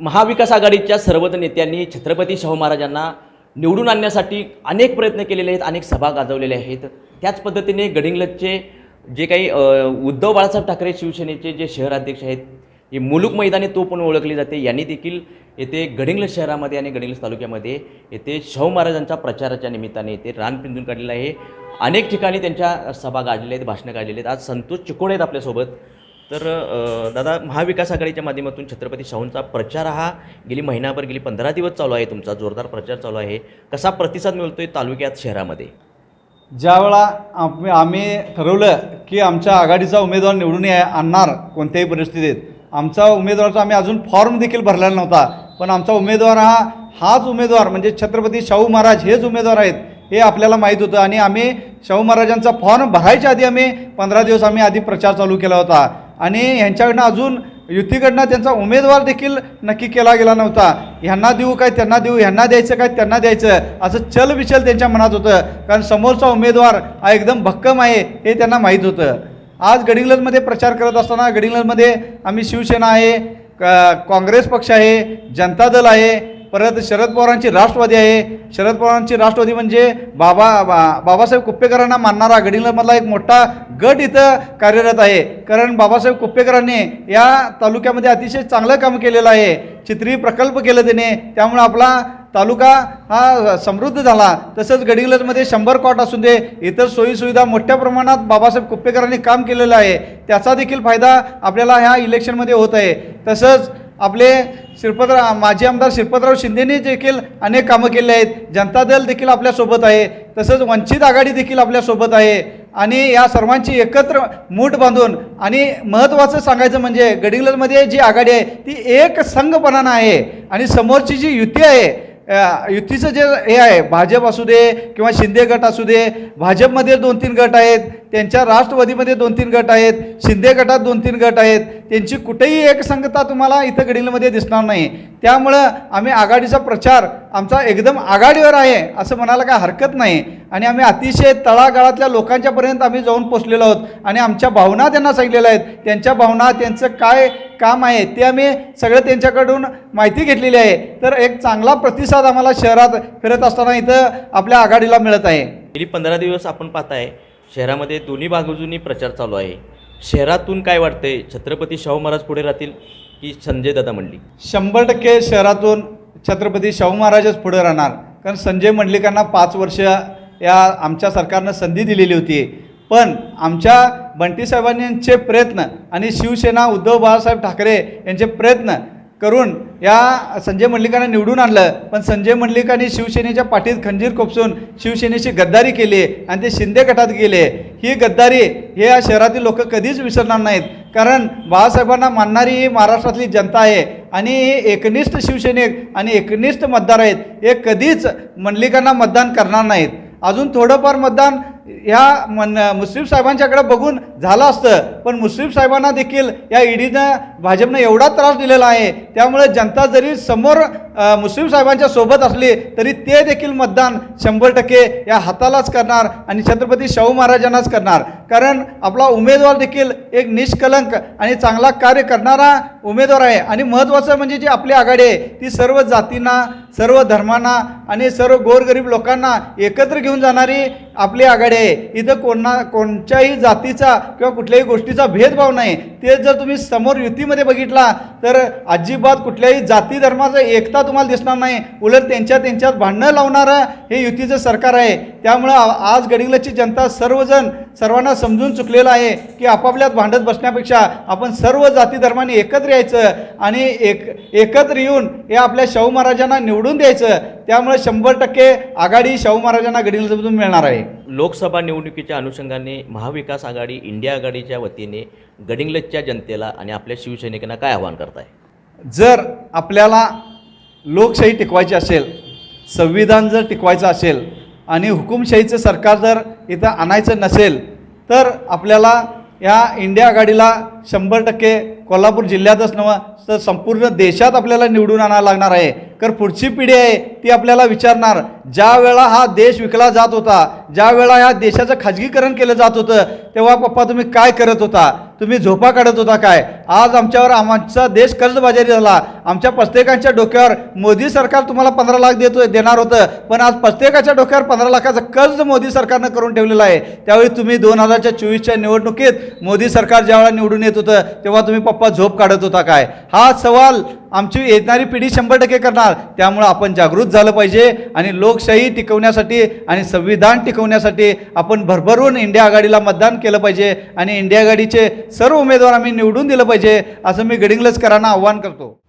महाविकास आघाडीच्या सर्वच नेत्यांनी छत्रपती शाहू महाराजांना निवडून आणण्यासाठी अनेक प्रयत्न केलेले आहेत अनेक सभा गाजवलेल्या आहेत. त्याच पद्धतीने गडिंगलजचे जे काही उद्धव बाळासाहेब ठाकरे शिवसेनेचे जे शहराध्यक्ष आहेत हे मुलुक मैदानी तो पण ओळखली जाते यांनी देखील येथे गडिंगल शहरामध्ये आणि गडिंग्लज तालुक्यामध्ये येथे शाहू महाराजांच्या प्रचाराच्या निमित्ताने येथे रान पिंजून काढलेलं आहे. अनेक ठिकाणी त्यांच्या सभा गाजलेल्या आहेत भाषणं काढलेली आहेत. आज संतोष चिकोडे आहेत आपल्यासोबत. तर दादा महाविकास आघाडीच्या माध्यमातून छत्रपती शाहूंचा प्रचार हा गेली महिनाभर गेली पंधरा दिवस चालू आहे तुमचा जोरदार प्रचार चालू आहे. कसा प्रतिसाद मिळतो आहे तालुक्यात शहरामध्ये? ज्यावेळा आम्ही आम्ही ठरवलं की आमच्या आघाडीचा उमेदवार निवडून या- आणणार कोणत्याही परिस्थितीत. आमचा उमेदवाराचा आम्ही अजून फॉर्म देखील भरलेला नव्हता. पण आमचा उमेदवार हा हाच उमेदवार म्हणजे छत्रपती शाहू महाराज हेच उमेदवार आहेत हे आपल्याला माहीत होतं. आणि आम्ही शाहू महाराजांचा फॉर्म भरायच्या आधी आम्ही पंधरा दिवस आम्ही आधी प्रचार चालू केला होता. आणि ह्यांच्याकडनं अजून युतीकडनं त्यांचा उमेदवार देखील नक्की केला गेला नव्हता. ह्यांना देऊ काय त्यांना देऊ ह्यांना द्यायचं काय त्यांना द्यायचं असं चलबिचल त्यांच्या मनात होतं. कारण समोरचा उमेदवार हा एकदम भक्कम आहे हे त्यांना माहीत होतं. आज गडिंग्लजमध्ये प्रचार करत असताना गडिंग्लजमध्ये आम्ही शिवसेना आहे काँग्रेस पक्ष आहे जनता दल आहे परत शरद पवारांची राष्ट्रवादी आहे. शरद पवारांची राष्ट्रवादी म्हणजे बाबा बा बाबासाहेब कुप्पेकरांना मानणारा गडिंग्लजमधला एक मोठा गट इथं कार्यरत आहे. कारण बाबासाहेब कुप्पेकरांनी या तालुक्यामध्ये अतिशय चांगलं काम केलेलं आहे. चित्री प्रकल्प केलं त्याने. त्यामुळं आपला तालुका हा समृद्ध झाला. तसंच गडिंग्लजमध्ये शंभर कॉट असू दे इतर सोयीसुविधा मोठ्या प्रमाणात बाबासाहेब कुप्पेकरांनी काम केलेलं आहे. त्याचा देखील फायदा आपल्याला ह्या इलेक्शनमध्ये होत आहे. तसंच आपले शिरपतराव माजी आमदार शिरपतराव शिंदेने देखील अनेक कामं केली आहेत. जनता दल देखील आपल्यासोबत आहे. तसंच वंचित आघाडी देखील आपल्यासोबत आहे. आणि या सर्वांची एकत्र मूठ बांधून आणि महत्त्वाचं सांगायचं म्हणजे गडिंग्लजमध्ये जी आघाडी आहे ती एक संघपणानं आहे. आणि समोरची जी युती आहे युतीचं जे हे आहे भाजप असू दे किंवा शिंदे गट असू दे भाजपमध्ये दोन तीन गट आहेत त्यांच्या राष्ट्रवादीमध्ये दोन तीन गट आहेत शिंदे गटात दोन तीन गट आहेत त्यांची कुठेही एकसंगता तुम्हाला इथं गडीलमध्ये दिसणार नाही. त्यामुळं आम्ही आघाडीचा प्रचार आमचा एकदम आघाडीवर आहे असं म्हणायला काय हरकत नाही. आणि आम्ही अतिशय तळागाळातल्या लोकांच्यापर्यंत आम्ही जाऊन पोचलेलो आहोत. आणि आमच्या भावना त्यांना सांगितलेल्या आहेत. त्यांच्या भावना त्यांचं काय काम आहे ते आम्ही सगळं त्यांच्याकडून माहिती घेतलेली आहे. तर एक चांगला प्रतिसाद आम्हाला शहरात फिरत असताना इथं आपल्या आघाडीला मिळत आहे. गेली पंधरा दिवस आपण पाहताय शहरामध्ये दोन्ही बाजूंनी प्रचार चालू आहे. शहरातून काय वाटतंय? छत्रपती शाहू महाराज पुढे राहतील? की संजय दादा मंडलिक. शंभर टक्के शहरातून छत्रपती शाहू महाराजच पुढे राहणार. कारण संजय मंडलिकांना पाच वर्ष या आमच्या सरकारनं संधी दिलेली होती. पण आमच्या बंटीसाहेबांचे प्रयत्न आणि शिवसेना उद्धव बाळासाहेब ठाकरे यांचे प्रयत्न करून या संजय मंडलिकांना निवडून आणलं. पण संजय मंडलिकांनी शिवसेनेच्या पाठीत खंजीर खोपसून शिवसेनेची गद्दारी केली आणि ते शिंदे गटात गेले. ही गद्दारी हे या शहरातील लोक कधीच विसरणार नाहीत. कारण बाळासाहेबांना मानणारी ही महाराष्ट्रातली जनता आहे आणि हे एकनिष्ठ शिवसैनिक आणि एकनिष्ठ मतदार आहेत. हे कधीच मंडलिकांना मतदान करणार नाहीत. अजून थोडंफार मतदान ह्या मन मुस्लिम साहेबांच्याकडे बघून झालं असतं पण मुस्लिम साहेबांना देखील या ईडीनं भाजपनं एवढा त्रास दिलेला आहे. त्यामुळे जनता जरी समोर मुस्लिम साहेबांच्या सोबत असले तरी ते देखील मतदान शंभर टक्के या हातालाच करणार आणि छत्रपती शाहू महाराजांनाच करणार. कारण आपला उमेदवार देखील एक निष्कलंक आणि चांगला कार्य करणारा उमेदवार आहे. आणि महत्त्वाचं म्हणजे जी आपली आघाडी आहे ती सर्व जातींना सर्व धर्मांना आणि सर्व गोरगरीब लोकांना एकत्र घेऊन जाणारी आपली आघाडी आहे. इथं कोणा कोणत्याही जातीचा किंवा कुठल्याही गोष्टीचा भेदभाव नाही. ते जर तुम्ही समोर युतीमध्ये बघितला तर अजिबात कुठल्याही जाती धर्माचं एकता तुम्हाला दिसणार नाही. उलट त्यांच्या त्यांच्यात भांडणं लावणारं हे युतीचं सरकार आहे. त्यामुळं आज गडिंग्लजची जनता सर्वजण सर्वांना समजून चुकलेलं आहे की आपापल्यात भांडत बसण्यापेक्षा आपण सर्व जाती धर्माने एकत्र यायचं आणि एक एकत्र येऊन हे आपल्या शाहू महाराजांना निवडून द्यायचं. त्यामुळे शंभर टक्के आघाडी शाहू महाराजांना गडिंग्लजमधून मिळणार आहे. लोकसभा निवडणुकीच्या अनुषंगाने महाविकास आघाडी इंडिया आघाडीच्या वतीने गडिंग्लजच्या जनतेला आणि आपल्या शिवसैनिकांना काय आवाहन करताय? जर आपल्याला लोकशाही टिकवायची असेल संविधान जर टिकवायचं असेल आणि हुकुमशाहीचं सरकार जर इथं आणायचं नसेल तर आपल्याला या इंडिया आघाडीला शंभर टक्के कोल्हापूर जिल्ह्यातच नव्हं तर संपूर्ण देशात आपल्याला निवडून आणावं लागणार आहे. कारण पुढची पिढी आहे ती आपल्याला विचारणार ज्या वेळा हा देश विकला जात होता ज्या वेळा ह्या देशाचं खाजगीकरण केलं जात होतं तेव्हा पप्पा तुम्ही काय करत होता? तुम्ही झोपा काढत होता काय? आज आमच्यावर आमचा देश कर्जबाजारी झाला. आमच्या प्रत्येकाच्या डोक्यावर मोदी सरकार तुम्हाला पंधरा लाख देतो देणार होतं. पण आज प्रत्येकाच्या डोक्यावर पंधरा लाखाचं कर्ज मोदी सरकारनं करून ठेवलेलं आहे. त्यावेळी तुम्ही दोन हजारच्या चोवीसच्या निवडणुकीत मोदी सरकार ज्यावेळेला निवडून येत होतं तेव्हा तुम्ही पप्पा झोप काढत होता काय? हा सवाल आमची येणारी पिढी शंभर टक्के करणार. त्यामुळं आपण जागृत झालं पाहिजे आणि लोकशाही टिकवण्यासाठी आणि संविधान टिकवण्यासाठी आपण भरभरून इंडिया आघाडीला मतदान केलं पाहिजे आणि इंडिया आघाडीचे सर्व उमेदवार आम्ही निवडून दिलं पाहिजे असं मी गडिंग्लजकरांना आव्हान करतो.